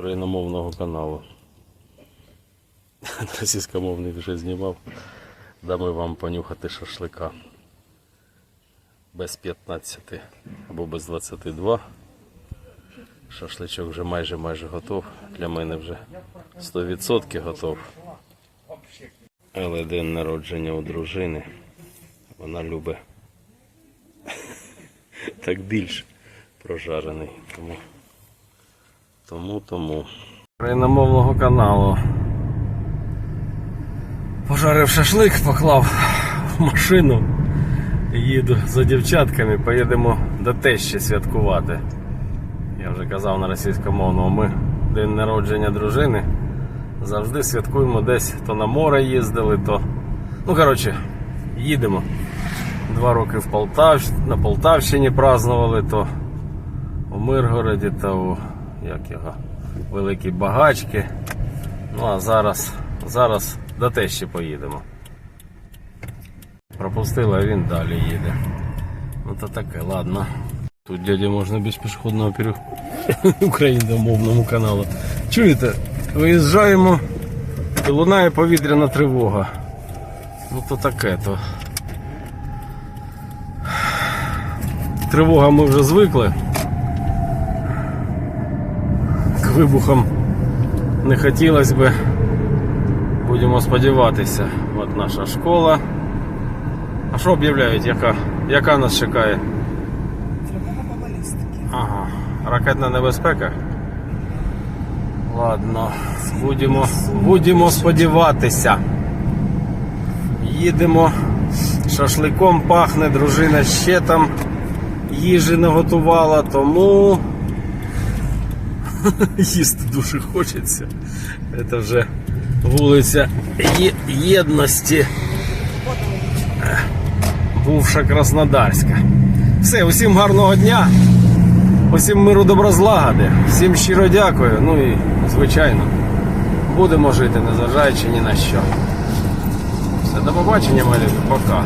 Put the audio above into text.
україномовного каналу. Російськомовний вже знімав. Дамо вам понюхати шашлика. Без 15 або без 22. Шашличок вже майже майже готов. Для мене вже 100% готов. Але день народження у дружини. Вона любить так більш прожарений. Тому тому. тому. Україномовного каналу. Пожарив шашлик, поклав в машину. Їду за дівчатками, поїдемо до тещі святкувати. Я вже казав на російськомовному, ми день народження дружини. Завжди святкуємо десь то на море їздили, то. Ну, коротше, їдемо. Два роки в Полтав... на Полтавщині празднували, то у Миргороді та у як його, Великій Багачки. Ну а зараз, зараз до тещі поїдемо. Пропустили, а він далі їде. Ну то таке, ладно. Тут дяді можна без пішохідного переходу україномовному каналу. Чуєте? Виїжджаємо і лунає повітряна тривога. Ну то таке то. Тривога ми вже звикли. К вибухам не хотілося би. Будемо сподіватися. От наша школа. А що об'являють, яка, яка нас чекає? Тривога балістики. Ага, ракетна небезпека. Ладно, будемо, будемо сподіватися. Їдемо. Шашликом пахне, дружина ще там їжі наготувала, тому їсти дуже хочеться. Це вже вулиця Єдності. Бувша Краснодарська. Все, усім гарного дня. Усім миру доброзлагоди. Всім щиро дякую. Ну і, звичайно, будемо жити, незважаючи ні на що. Все, до побачення, малі. Пока.